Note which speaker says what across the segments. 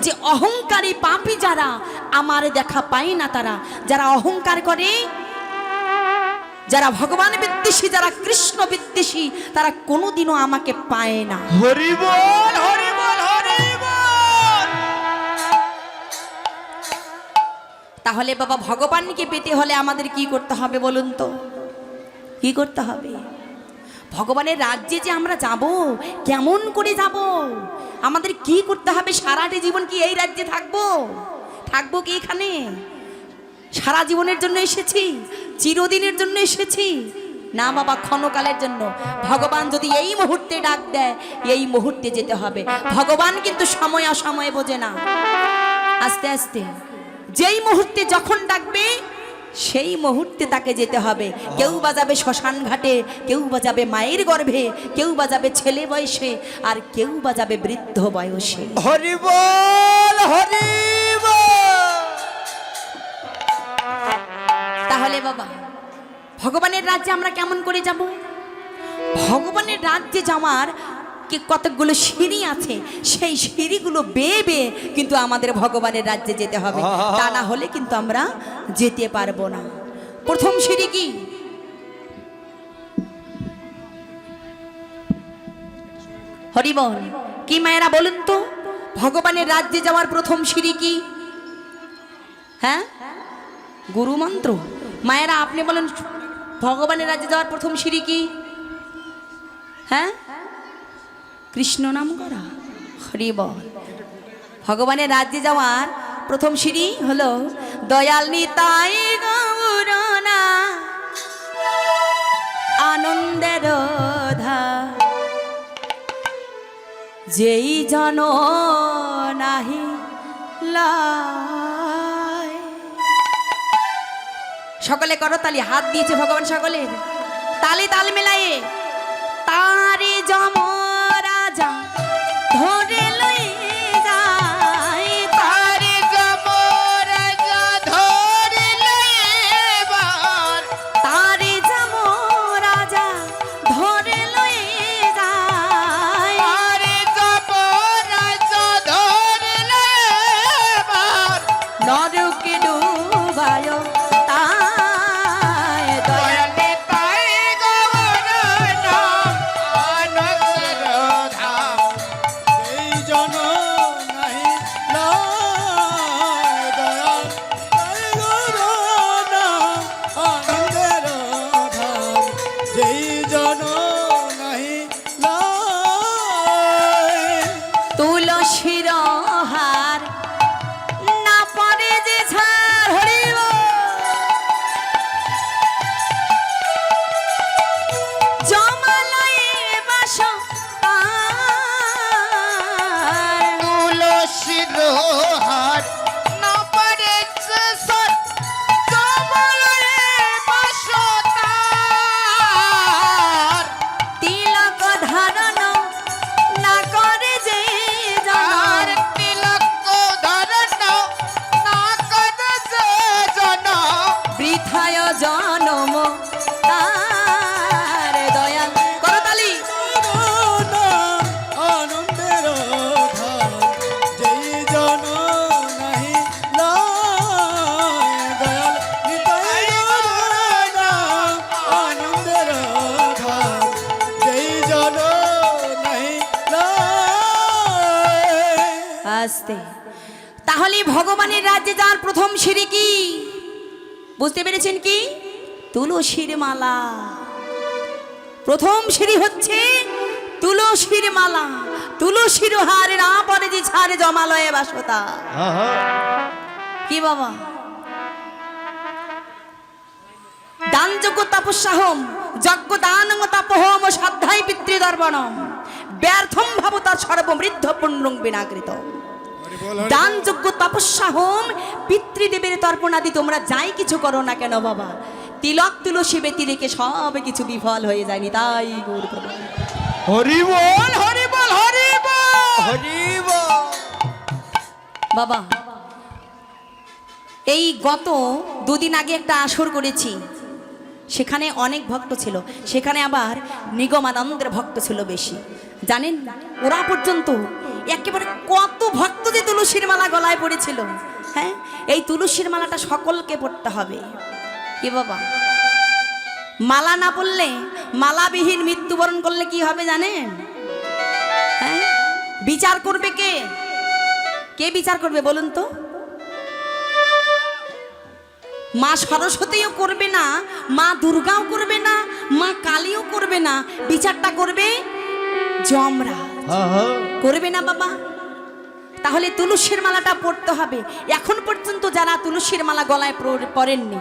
Speaker 1: যে অহংকারী পাপী যারা আমার দেখা পায় না তারা। যারা অহংকার করে যারা ভগবান বিদ্বেষী যারা কৃষ্ণ বিদ্বেষী তারা কোনোদিনও আমাকে পায় না। তাহলে বাবা ভগবানকে পেতে হলে আমাদের কি করতে হবে বলুন তো? কি করতে হবে? ভগবানের রাজ্যে যে আমরা যাব, কেমন করে যাব? আমাদের কি করতে হবে? সারাটি জীবন কি এই রাজ্যে থাকব? থাকব কি এখানে? সারা জীবনের জন্য এসেছি, চিরদিনের জন্য এসেছি। না বাবা, ক্ষণকালের জন্য। ভগবান যদি এই মুহূর্তে ডাক দেয়, এই মুহূর্তে যেতে হবে। ভগবান কিন্তু সময় অসময়ে বোঝে না। আস্তে আস্তে। যেই মুহূর্তে যখন ডাকবে সেই মুহূর্তে তাকে যেতে হবে। কেউ বাজাবে শ্মশান ঘাটে কেউ বাজাবে মায়ের গর্ভে কেউ বাজাবে ছেলে বয়সে আর কেউ বাজাবে বৃদ্ধ বয়সে।
Speaker 2: হরি বল হরি
Speaker 1: তাহলে বাবা ভগবানের রাজ্যে আমরা কেমন করে যাব? ভগবানের রাজ্যে যাওয়ার কি কতকগুলো সিঁড়ি আছে? সেই সিঁড়িগুলো বেয়ে বেয়ে কিন্তু আমাদের ভগবানের রাজ্যে যেতে হবে। তা না হলে কিন্তু আমরা যেতে পারব না। প্রথম সিঁড়ি কি? হরিবল কি মায়েরা বলুন তো? ভগবানের রাজ্যে যাওয়ার প্রথম সিঁড়ি কি? হ্যাঁ? গুরু মন্ত্র। মায়েরা আপনি বলেন ভগবানের রাজ্যে যাওয়ার প্রথম সিঁড়ি কি? হ্যাঁ? কৃষ্ণ নাম করা? হরি বল। ভগবানের রাজ্যে যাওয়ার প্রথম সিঁড়ি হলো, দয়াল নিতাই গৌরনা আনন্দের যেই জন নাহি সকলে করো তালি, হাত দিয়েছে ভগবান সকলের। তালি তাল মেলায়ে, তারে জম ভগবানের রাজ্যে যাওয়ার প্রথম সিঁড়ি কি? বুঝতে পেরেছেন কি? তুলসীর মালা। প্রথম সিঁড়ি হচ্ছে তুলসীর মালা। তুলসীর হারে না পরে যে ছাড়ে জমালয়ে বাসতা। কি বাবা? দান যোগ্য তপস্যাহম যজ্ঞ দান তাপহম সাধ্যায় পিতৃদর্পণম। ব্যর্থম ভাবতা সর্বমৃদ্ধ পুণ্যং বিনাকৃত দান যোগ্য তপস্যা হোম পিতৃদেবের তর্পণাদি তোমরা যাই কিছু করো না কেন বাবা? তিলক তুলসী বেতি রেখে সব কিছু বিফল হয়ে যায়নি তাই গৌর প্রভু।
Speaker 2: হরি বল হরি বল হরি বল! হরি বল।
Speaker 1: বাবা এই গত দুদিন আগে একটা আসর করেছি। সেখানে অনেক ভক্ত ছিল। সেখানে আবার নিগমানন্দের ভক্ত ছিল বেশি। জানেন ওরা পর্যন্ত একেবারে কত ভক্ত যে তুলসীর মালা গলায় পড়েছিল। হ্যাঁ? এই তুলসীর মালাটা সকলকে পড়তে হবে। কি বাবা? মালা না পড়লে মালাবিহীন মৃত্যুবরণ করলে কি হবে জানেন? হ্যাঁ? বিচার করবে কে? কে বিচার করবে বলুন তো? মা সরস্বতীও করবে না, মা দুর্গাও করবে না, মা কালীও করবে না। বিচারটা করবে জমরা করবে না বাবা। তাহলে তুলসীর মালাটা পড়তে হবে। এখন পর্যন্ত যারা তুলসীর মালা গলায় পর- পরেননি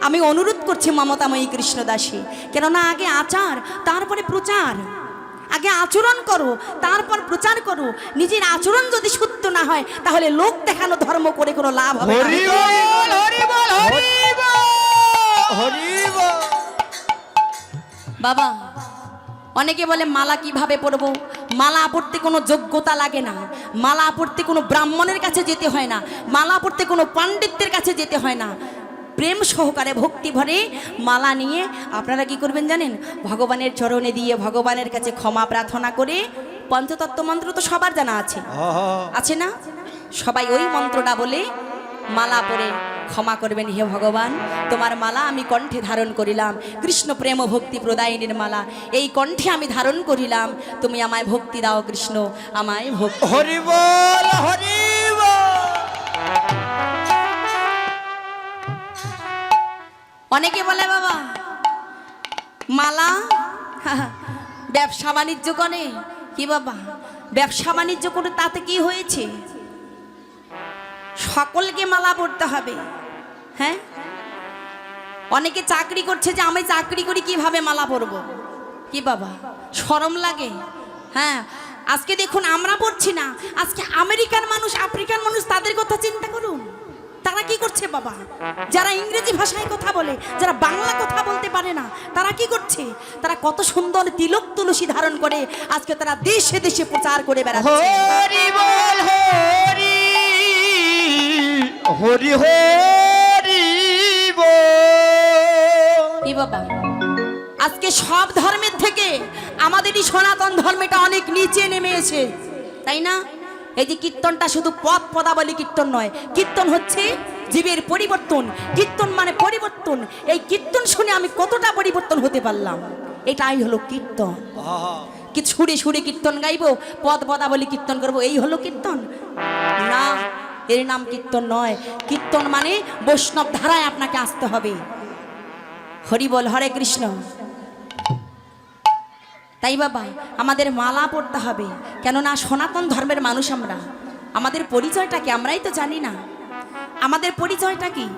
Speaker 1: আমি অনুরোধ করছি মমতাময়ী কৃষ্ণদাসী কেননা আগে আচার তারপরে প্রচার। আগে আচরণ করো তারপর প্রচার করো। নিজের আচরণ যদি সত্য না হয় তাহলে লোক দেখানো ধর্ম করে কোনো লাভ হবে বাবা অনেকে বলে মালা কীভাবে পরবো? মালা পড়তে কোনো যোগ্যতা লাগে না। মালা পড়তে কোনো ব্রাহ্মণের কাছে যেতে হয় না। মালা পড়তে কোনো পণ্ডিতদের কাছে যেতে হয় না। প্রেম সহকারে ভক্তি ভরে মালা নিয়ে আপনারা কি করবেন জানেন? ভগবানের চরণে দিয়ে ভগবানের কাছে ক্ষমা প্রার্থনা করে পঞ্চতত্ত্ব মন্ত্র তো সবার জানা আছে। আছে না? সবাই ওই মন্ত্রটা বলে মালা পরে ক্ষমা করবেন হে ভগবান। তোমার মালা আমি কণ্ঠে ধারণ করিলাম। কৃষ্ণ প্রেম ভক্তি প্রদায়নীর মালা। এই কণ্ঠে আমি ধারণ করিলাম। তুমি আমায় ভক্তি দাও কৃষ্ণ আমায় ভক্তি
Speaker 2: হরি বল হরি
Speaker 1: অনেকে বলে বাবা মালা ব্যবসা বাণিজ্য করে? কি বাবা ব্যবসা বাণিজ্য করে তাতে কি হয়েছে? সকলকে মালা পড়তে হবে। হ্যাঁ? অনেকে চাকরি করছে যে আমি চাকরি করি, কীভাবে মালা পরব কি বাবা? শরম লাগে। হ্যাঁ? আজকে দেখুন, আমরা পড়ছি না। আজকে আমেরিকান মানুষ আফ্রিকান মানুষ, তাদের কথা চিন্তা করুন। তারা কি করছে বাবা? যারা ইংরেজি ভাষায় কথা বলে, যারা বাংলা কথা বলতে পারে না, তারা কি করছে? তারা কত সুন্দর তিলক তুলসী ধারণ করে, আজকে তারা দেশে দেশে প্রচার করে বেড়াচ্ছে।
Speaker 2: হরি হরি
Speaker 1: বাবা? আজকে সব ধর্মের থেকে আমাদেরই সনাতন ধর্মটা অনেক নিচে নেমে এসে তাই না? এই যে কীর্তনটা শুধু পদ পদাবলী কীর্তন নয়, কীর্তন হচ্ছে জীবের পরিবর্তন। কীর্তন মানে পরিবর্তন। এই কীর্তন শুনে আমি কতটা পরিবর্তন হতে পারলাম? এটাই হলো কীর্তন। কি সুরে ছুড়ে কীর্তন গাইবো পদ পদাবলী কীর্তন করব, এই হলো কীর্তন? না এর নাম কীর্তন নয়। কীর্তন মানে বৈষ্ণব ধারায় আপনাকে আসতে হবে। হরি বল, হরে কৃষ্ণ। তাই বাবা, আমাদের মালা পড়তে হবে। কেননা সনাতন ধর্মের মানুষ আমরা। আমাদের পরিচয়টা কি আমরাই তো জানি না। আমাদের পরিচয়টা কি?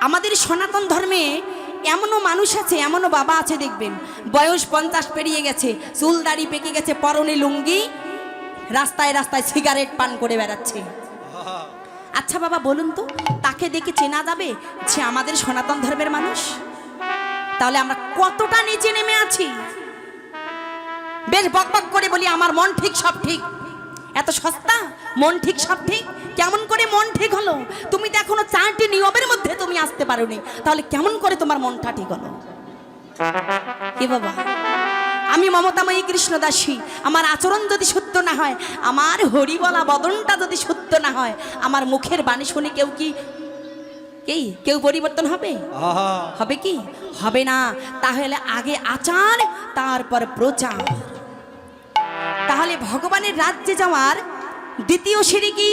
Speaker 1: আমাদের সনাতন ধর্মে এমনও মানুষ আছে, এমনও বাবা আছে, দেখবেন। বয়স পঞ্চাশ পেরিয়ে গেছে, চুল দাড়ি পেকে গেছে, পরনে লুঙ্গি, রাস্তায় রাস্তায় সিগারেট পান করে বেড়াচ্ছে। আচ্ছা বাবা, বলুন তো, তাকে দেখে চেনা যাবে যে আমাদের সনাতন ধর্মের মানুষ? তাহলে আমরা কতটা নিচে নেমে আছি? বেশ বকবক করে বলি, আমার মন ঠিক, সব ঠিক। এত সস্তা? মন ঠিক, সব ঠিক? কেমন করে মন ঠিক হলো? তুমি তো এখনও চারটি নিয়মের মধ্যে তুমি আসতে পারোনি। তাহলে কেমন করে তোমার মনটা ঠিক হলো? কি বাবা? আমি মমতাময়ী কৃষ্ণদাসী। আমার আচরণ যদি সত্য না হয় আমার হরিবলা বদনটা যদি সত্য না হয় আমার মুখের বাণী শুনে কেউ কি কি? কেউ পরিবর্তন হবে? হবে কি? হবে না। তাহলে আগে আচার তারপর প্রচার। তাহলে ভগবানের রাজ্যে যাওয়ার দ্বিতীয় সিঁড়ি কি?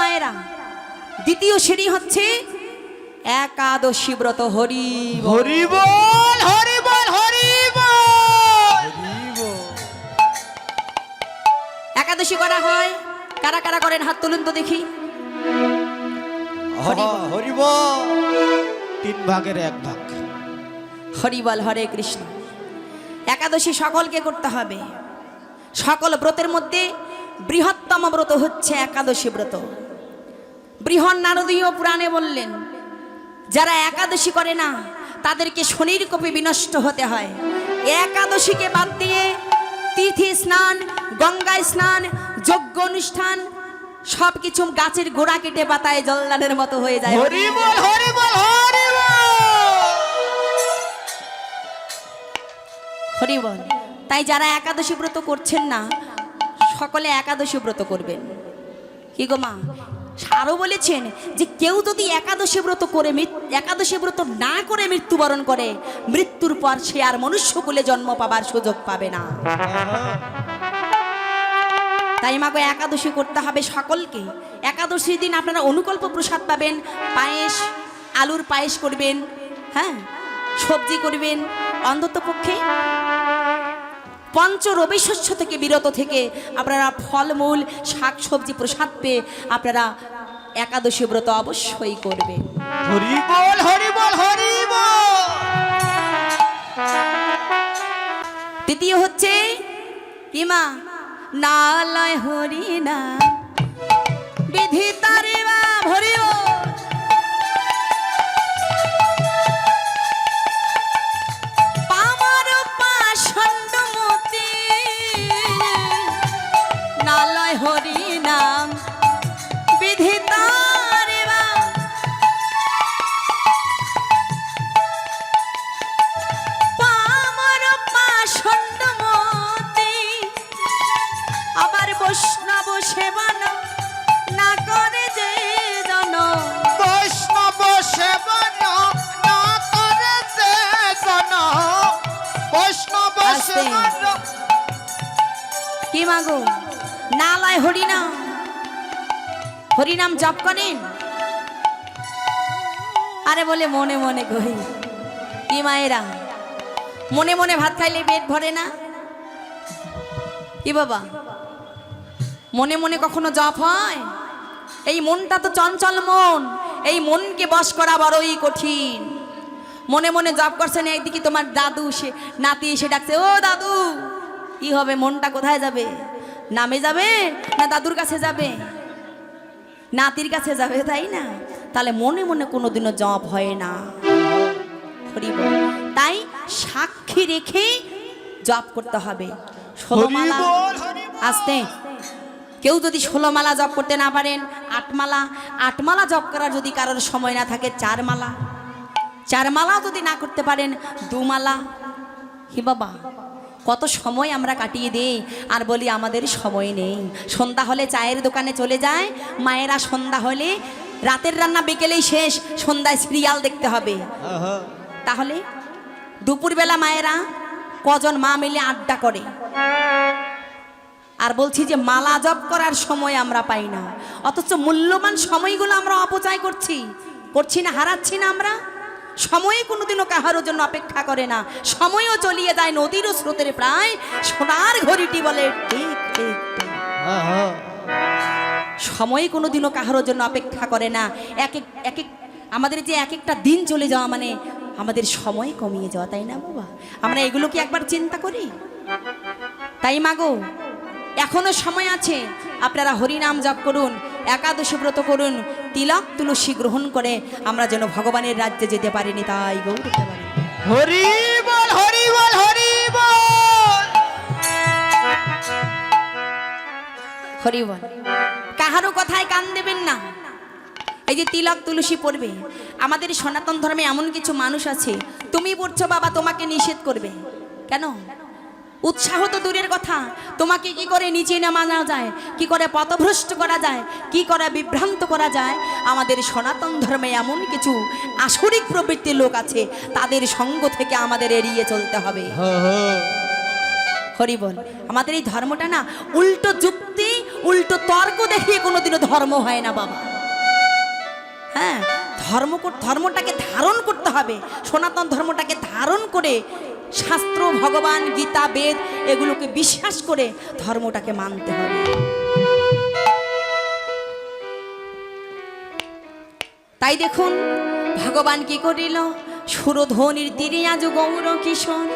Speaker 1: মায়েরা? দ্বিতীয় সিঁড়ি হচ্ছে একাদশী ব্রত হরি বল। একাদশী করা হয় কারা কারা করেন হাত তুলুন তো দেখি।
Speaker 2: হরি তিন ভাগের এক ভাগ।
Speaker 1: হরিবল হরে কৃষ্ণ। একাদশী সকলকে করতে হবে। সকল ব্রতের মধ্যে বৃহত্তম ব্রত হচ্ছে একাদশী ব্রত। বৃহৎ নারদীয় পুরাণে বললেন যারা একাদশী করে না তাদেরকে শনির কোপে বিনষ্ট হতে হয়। একাদশীকে বাদ দিয়ে তিথি স্নান গঙ্গায় স্নান যজ্ঞ অনুষ্ঠান সব কিছু গাছের গোড়া কেটে পাতায় জলদানের মতো হয়ে যায়।
Speaker 2: হরিবল হরি বল হরি বল
Speaker 1: হরি বল তাই যারা একাদশী ব্রত করছেন না সকলে একাদশী ব্রত করবেন। কি গো মা? আরও বলেছেন যে কেউ যদি একাদশী ব্রত করে একাদশী ব্রত না করে মৃত্যুবরণ করে, মৃত্যুর পর সে আর মনুষ্যকুলে জন্ম পাবার সুযোগ পাবে না। তাই মাগো, একাদশী করতে হবে সকলকে। একাদশীর দিন আপনারা অনুকল্প প্রসাদ পাবেন, পায়েস, আলুর পায়েস করবেন হ্যাঁ? সবজি করবেন অন্তত পক্ষে পঞ্চ রবি শস্য থেকে বিরত থেকে আপনারা ফলমূল শাক সবজি প্রসাদ পেয়ে আপনারা একাদশী ব্রত অবশ্যই করবে।
Speaker 2: হরি বল হরি বল হরি বল!
Speaker 1: তৃতীয় হচ্ছে কি মা? নালয় হরি না বিধি তারে মা ভরিও মনে মনে করি। কি মায়েরা? মনে মনে ভাত খাইলে পেট ভরে না? কি বাবা? মনে মনে কখনো জপ হয়? এই মনটা তো চঞ্চল মন। এই মনকে বশ করা বড়ই কঠিন। মনে মনে জব করছেন একদিকে তোমার দাদু সে, নাতি এসে ডাকছে, ও দাদু, কি হবে? মনটা কোথায় যাবে? নামে যাবে না দাদুর কাছে যাবে? নাতির কাছে যাবে, তাই না? তাহলে মনে মনে কোনোদিনও জব হয় না। তাই সাক্ষী রেখে জব করতে হবে। আসতে। কেউ যদি ষোলো মালা জপ করতে না পারেন আটমালা আটমালা জপ করার যদি কারোর সময় না থাকে চার মালা। চার মালাও যদি না করতে পারেন দুমালা হি বাবা কত সময় আমরা কাটিয়ে দিই আর বলি আমাদের সময় নেই। সন্ধ্যা হলে চায়ের দোকানে চলে যায় মায়েরা সন্ধ্যা হলে রাতের রান্না বিকেলেই শেষ সন্ধ্যায় সিরিয়াল দেখতে হবে। তাহলে দুপুরবেলা মায়েরা কজন মা মিলে আড্ডা করে? আর বলছি যে মালা জপ করার সময় আমরা পাই না। অথচ মূল্যবান সময়গুলো আমরা অপচয় করছি। করছি না হারাচ্ছি না আমরা? সময় কোনোদিনও কাহারও জন্য অপেক্ষা করে না। সময়ও চলিয়ে যায় নদীরও স্রোতের প্রায়। সোনার ঘড়িটি বলে ঠিক ঠিক ঠিক।
Speaker 2: আহা।
Speaker 1: কোনো দিনও কাহারোর জন্য অপেক্ষা করে না। এক এক এক এক আমাদের যে এক একটা দিন চলে যাওয়া মানে আমাদের সময় কমিয়ে যাওয়া তাই না বাবা? আমরা এগুলো কি একবার চিন্তা করি। তাই মাগো এখনও সময় আছে। আপনারা হরিনাম জপ করুন একাদশী ব্রত করুন তিলক তুলসী গ্রহণ করে আমরা যেন ভগবানের রাজ্যে যেতে পারিনি তাই গৌর
Speaker 2: হরি বল হরি বল হরি বল।
Speaker 1: হরি বল। কাহারও কথায় কান দেবেন না। এই যে তিলক তুলসী পড়বে। আমাদের সনাতন ধর্মে এমন কিছু মানুষ আছে তুমি পড়ছো বাবা তোমাকে নিষেধ করবে। কেন? উৎসাহ তো দূরের কথা। তোমাকে কি করে নিচে নামানো যায়? কি করে পথভ্রষ্ট করা যায়? কি করে বিভ্রান্ত করা যায়? আমাদের সনাতন ধর্মে এমন কিছু আসরিক প্রবৃত্তির লোক আছে তাদের সঙ্গ থেকে আমাদের এড়িয়ে চলতে হবে। হরি বল। আমাদের এই ধর্মটা না উল্টো যুক্তি উল্টো তর্ক দেখিয়ে কোনোদিনও ধর্ম হয় না বাবা। হ্যাঁ ধর্ম ধর্মটাকে ধারণ করতে হবে। সনাতন ধর্মটাকে ধারণ করে শাস্ত্র, ভগবান, গীতা, বেদ এগুলোকে বিশ্বাস করে ধর্মটাকে মানতে হবে। তাই দেখুন, ভগবান কি করিল? সুরধ্বনির তীরে আজ গৌর কিশোর।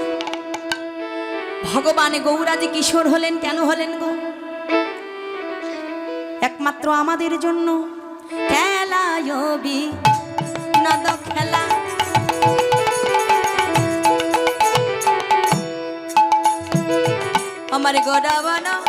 Speaker 1: ভগবান গৌরাজি কিশোর হলেন, কেন হলেন গো? একমাত্র আমাদের জন্য। খেলায়বি নদ খেলা। আমার গোডা মালি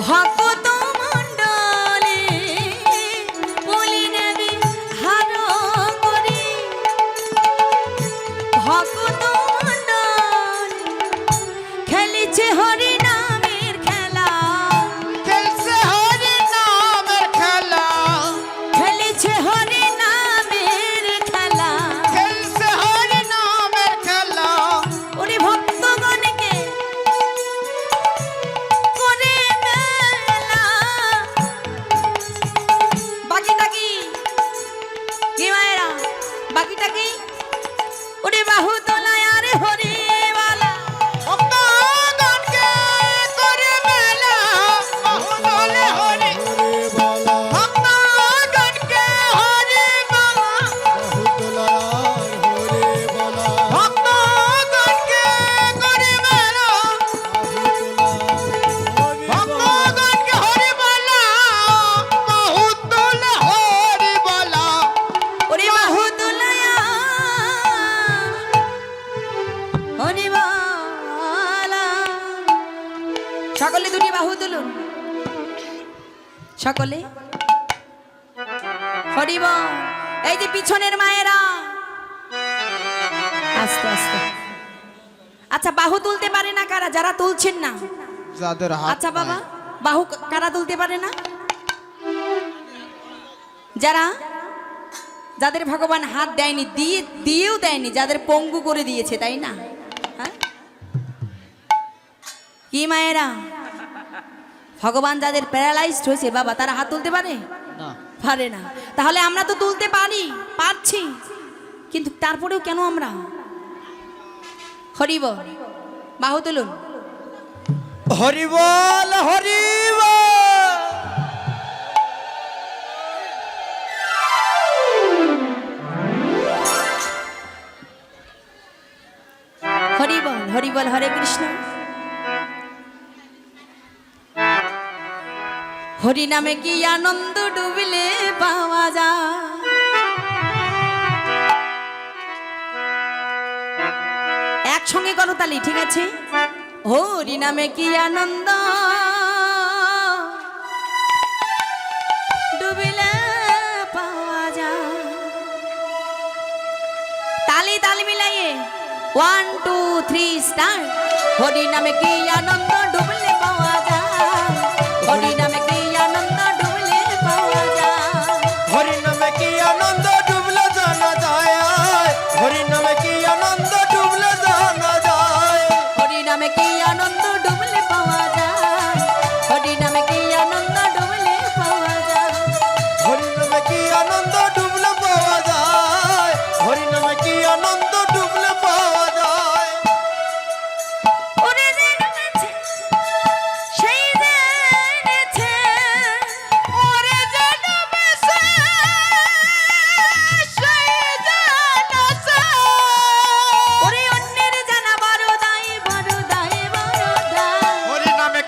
Speaker 2: ভকত
Speaker 1: সকলে দুটি বাহু তুলুন। সকলে। হরিব এই যে পিছনের মায়েরা। আস্তে আস্তে। আচ্ছা বাহু তুলতে পারে না কারা? যারা তুলছেন না।
Speaker 2: যাদের হাত
Speaker 1: আচ্ছা বাবা বাহু কারা তুলতে পারে না? যারা? যাদের ভগবান হাত দেয়নি দিয়ে দিয়েও দেয়নি যাদের পঙ্গু করে দিয়েছে তাই না? কি মায়েরা? ভগবান যাদের প্যারালাইজড হয়েছে বাবা তারা হাত তুলতে পারে? পারে না। তাহলে আমরা তো তুলতে পারি পারছি। কিন্তু তারপরেও কেন আমরা? হরিব বাহু তুলুন।
Speaker 2: হরি বল হরি বল।
Speaker 1: হরি বল হরি বল হরে কৃষ্ণ। হরি নামে কি আনন্দ ডুবলে পাওয়া যায়? একসঙ্গে করো তালি, ঠিক আছে? হরি নামে কি আনন্দ ডুবিলে পাওয়া যায়? তালি তালি মিলাইয়ে। One two three star Hari নামে কি আনন্দ পাওয়া